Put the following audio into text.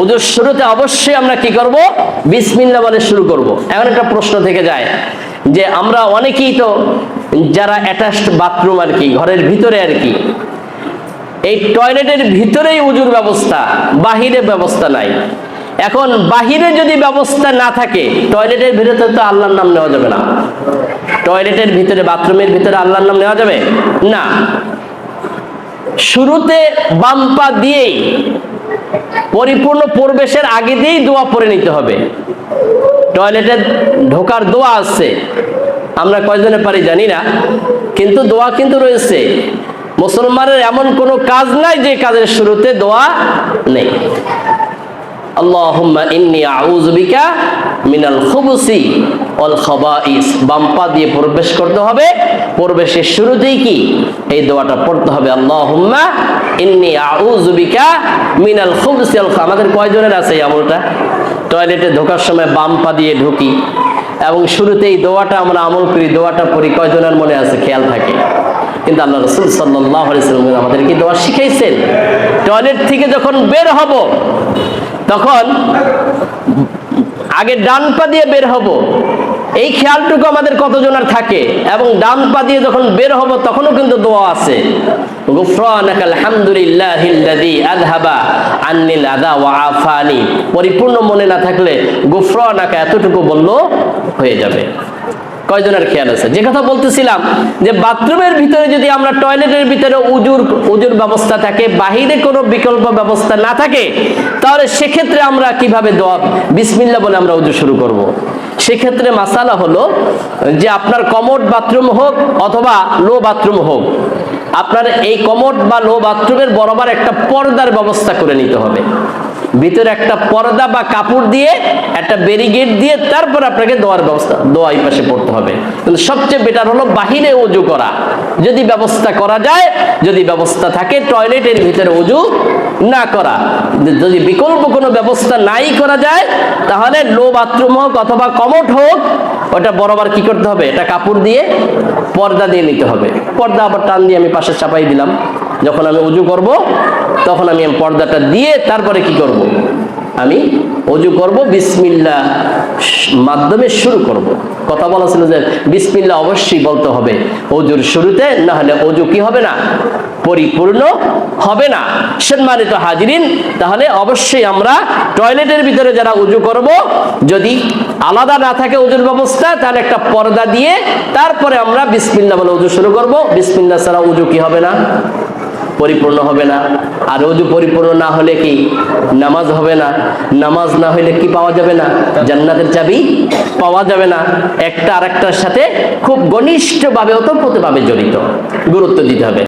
ওজুর শুরুতে অবশ্যই আমরা কি করব? বিসমিল্লা বলে শুরু করব। এখন একটা প্রশ্ন থেকে যায় যে আমরা অনেকেই তো যারা অ্যাটাচড বাথরুম আর কি, ঘরের ভিতরে আর কি, এই টয়লেটের ভিতরেই উজুর ব্যবস্থা, বাহিরে ব্যবস্থা নাই। এখন বাহিরে যদি ব্যবস্থা না থাকে টয়লেটের ভিতরে তো আল্লাহর নাম নেওয়া যাবে না। টয়লেটের ভিতরে বাথরুমের ভিতরে আল্লাহর নাম নেওয়া যাবে? না। শুরুতে বাম পা দিয়েই পরিপূর্ণ প্রবেশের আগে দিয়েই দোয়া পড়ে নিতে হবে। টয়লেটে ঢোকার দোয়া আছে। আমরা কয়জনে পারি জানি না, কিন্তু দোয়া কিন্তু রয়েছে। মুসলমানের এমন কোনো কাজ নাই যে কাজের শুরুতে দোয়া নেই। আল্লাহুম্মা ইন্নি আউযু বিকা মিনাল খুবুসি ওয়াল খাবাইস। বাম্পা দিয়ে প্রবেশ করতে হবে। প্রবেশের শুরুতেই কি? এই দোয়াটা পড়তে হবে। আল্লাহুম্মা ইন্নি আউযু বিকা মিনাল খুবুসি ওয়াল খা- আমাদের কয়জনের আছে এই আমলটা? টয়লেটে ঢোকার সময় বাম পা দিয়ে ঢুকি। এবং শুরুতেই দোয়াটা আমরা আমল করি, দোয়াটা পড়ি, কয়জনের মনে আছে? খেয়াল থাকে। কিন্তু আল্লাহ রসুল সাল্লাহ আলাইসাল্লাম আমাদেরকে দোয়া শিখাইছেন? টয়লেট থেকে যখন বের হব, তখন আগে ডান পা দিয়ে বের হব। এই খেয়ালটুকু আমাদের কতজনের থাকে? এবং ডান পা দিয়ে যখন বের হব, তখনও কিন্তু দোয়া আছে। পরিপূর্ণ মনে না থাকলে গুফরানাকা এতটুকু বলল হয়ে যাবে। কয়জনের খেয়াল আছে যে কথা বলতেছিলাম যে বাথরুমের ভিতরে যদি আমরা টয়লেটের ভিতরে উজুর উজুর ব্যবস্থা থাকে, বাহিরে কোনো বিকল্প ব্যবস্থা না থাকে, তাহলে সেক্ষেত্রে আমরা কীভাবে দোয়া বিসমিল্লা বলে আমরা উজু শুরু করব। সেক্ষেত্রে মাসালা হলো যে আপনার কমোড বাথরুম হোক অথবা লো বাথরুম হোক, আপনার এই কমোড বা লো বাথরুমের বরাবর একটা পর্দার ব্যবস্থা করে নিতে হবে ভিতরে একটা পর্দা বা কাপড় দিয়ে, একটা ব্যারিগেড দিয়ে তারপর আপনাকে দোয়ার ব্যবস্থা দোয়া এই পাশে পড়তে হবে। কিন্তু সবচেয়ে বেটার হলো বাহিরে উজু করা। যদি ব্যবস্থা করা যায়, যদি ব্যবস্থা থাকে টয়লেটের ভিতরে উজু না করা। যদি বিকল্প কোনো ব্যবস্থা নাই করা যায়, তাহলে লো বাথরুম হোক অথবা কমোট হোক, ওটা বরাবর কি করতে হবে? এটা কাপড় দিয়ে পর্দা দিয়ে নিতে হবে। পর্দা আবার টান দিয়ে আমি পাশে চাপাই দিলাম। যখন আমি উজু করব তখন আমি পর্দাটা দিয়ে তারপরে কি করব? আমি অজু করব বিসমিল্লা মাধ্যমে শুরু করব। কথা বলা ছিল যে বিসমিল্লা অবশ্যই বলতে হবে অজুর শুরুতে না হলে অজু কি হবে না? পরিপূর্ণ হবে না। সম্মানিত হাজিরিন, তাহলে অবশ্যই আমরা টয়লেটের ভিতরে যারা উজু করব, যদি আলাদা না থাকে উজুর ব্যবস্থা, তাহলে একটা পর্দা দিয়ে তারপরে আমরা বিসমিল্লা বলে উজু শুরু করব। বিসমিল্লা ছাড়া উজু কি হবে না? পরিপূর্ণ হবে না। আর অজু পরিপূর্ণ না হলে কি নামাজ হবে না? নামাজ না হলে কি পাওয়া যাবে না? জান্নাতের চাবি পাওয়া যাবে না। একটা আরেকটার সাথে খুব ঘনিষ্ঠভাবে ওতপ্রোতভাবে জড়িত। গুরুত্ব দিতে হবে।